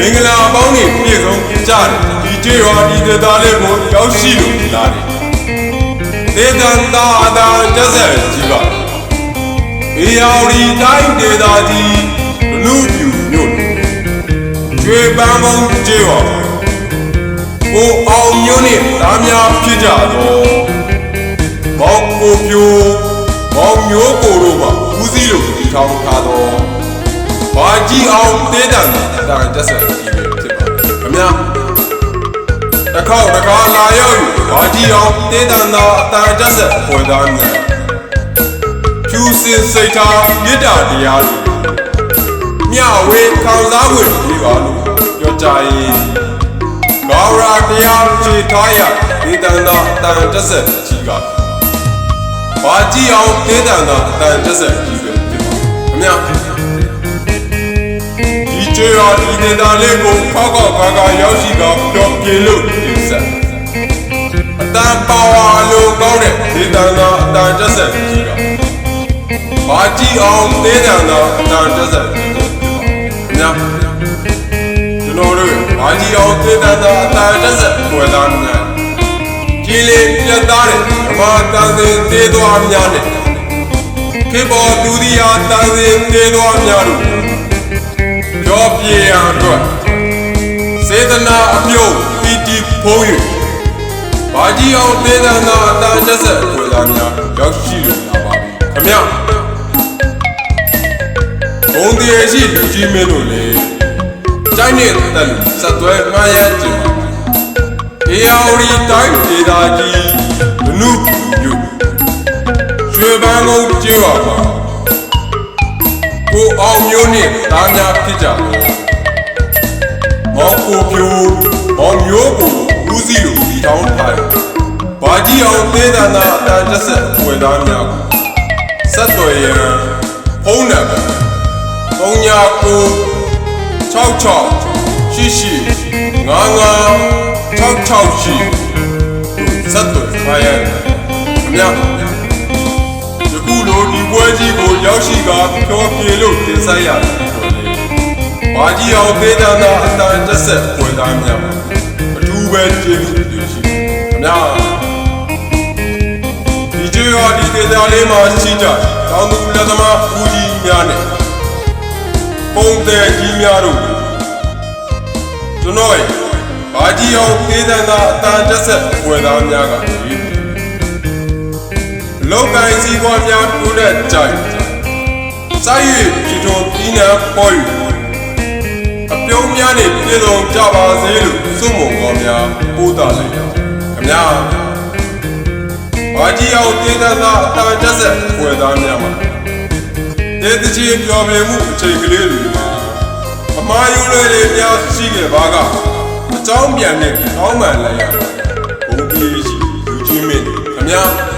ပေါင်းနေပြည်စုံကြတယ်ဒီကျေးရွာဒီဒေသလေးကိုရောက်ရှိလို့လာတယ်ဒေသန်သာအသာတက်ဆက်ကြီးပါအေယော်ဒီတိုင်းဒေသကြီးလူပြူမြို့ကျွေပန်းကုန်းကျေးရွာကိုအောင်မျိုးနဲ့သားများဖြစ်ကြတော့ဘောက်ကိုပြိုဘောက်မျိုးကိုတို့ပါဦးစီးလို့ဒီထောင်ထားတော့ဘာကြီးအောင်တေးတန် တာဒါတက်ဆက်ကြီးပဲဖြစ်ပါတယ်ခင်ဗျာတစ်ခေါက်တစ်ခါလာရောက်ယူဘာကြီးအောင်တေးတန်တာအတန်တက်ဆက်ပေါ်သားမယ်ဖြူစင်စိတ်ထားမေတ္တာတရားတွေမျှဝေခံစားဝင်ဒီပါလို့ပြောကြရင်ကောင်းရာတရားခြေထားရဒေသနာအတန်တက်ဆက်ကြီးကဘာကြီးအောင်ဒေသနာအတန်တက်ဆက်ကြီးပဲဖြစ်ပါခင်ဗျာဒီ ကျေရာဒီဒေသလေးကိုခောက်ခောက်ကာကာရောက်ရှိကပြောပြေလို့တင်ဆက်အတန်ပါဝါလို့ကောင်းတဲ့ဒေသနာအတန်တက်ဆက်ကြီးကဘာကြီးအောင်ဒေသနာအတန်တက်ဆက်ကြီးပဲဖြစ်ပါခင်ဗျာကျွန်တော်တို့ဘာကြီးအောင်သေတသာအတာတက်ဆက်ပွဲသားများကြီးလေးပြတ်သားတဲ့ဓမ္မတန်စင်သေးသွားများနဲ့ခေဘောသူဒီယာတန်စင်သေးသွားများ တို့ကြောပြေရန်အတွက်စေတနာအပြုတ်ပီတီဖုံး၍ဘာကြီးအောင်သေတသာအတာတက်ဆက်ပွဲသားများရောက်ရှိလို့လာပါပြီခမရဘုံတည်းရှိလူကြီးမင်းတို့လေကျိုင်းနဲ့တက်လူဆက်သွဲငှားရမ်းကြပါအေယာဝတီတိုင်းဒေသကြီးဘနုယူရွှေပန်းကုန်းကျေးရွာမှာ ကိုအောင်မျိုးနဲ့တားများဖြစ်ကြတယ်မောင်ကိုပြိုမောင်မျိုးကိုဦးစီးလို့ဒီတောင်းထားတယ်ဘာကြီးအောင်သေးတာနာအတန်တက်ဆက်ဝယ်သားများကိုဆက်သွယ်ရန်ဖုန်းနံပါတ်3ညာကို6 6ရှိရှိငါငါ6 6ရှိစက်တော်ခိုင်းရတယ်ခင်ဗျာ ဒီခုလိုဒီပွဲကြီးကိုရောက်ရှိကဖြောပြေလို့တင်ဆက်ရတယ်ဆိုလေဘာကြီးအောင်သေးတာသာအတန်တက်ဆက်ပွင့်သားများအထူးပဲကျေးဇူးတင်ရှိခင်ဗျာဒီကျေးရွာဒီဒေသလေးမှာရှိကြတောင်သူလက်သမားဦးကြီးများနဲ့ပုံတဲ့ကြီးများတို့ကျွန်တော်ရဲ့ဘာကြီးအောင်သေးတဲ့သာအတန်တက်ဆက်ဝယ်သားများကဒီ လောကီစီပွားများတိုးတဲ့ကြိုင်စာရေးဖြစ်တော်ပြီးနာပေါ်ယူအပြုံးများနဲ့ပြည်စုံကြပါစေလို့စွန့်မုံတော်များပို့တာလိုက်ခင်ဗျာဘာကြီးအောင်သေးတဲ့သာအတန်တက်ဆက်ဝယ်သားများမှာတေတချီပြောပြမှုအချိန်ကလေးတွေမှာအမားယူလွယ်တွေများရှိခဲ့ပါကအကြောင်းပြန်နဲ့ကောင်းမှန်လိုက်ရဘုံကြီးရှိလူချင်းမင်းခမညာ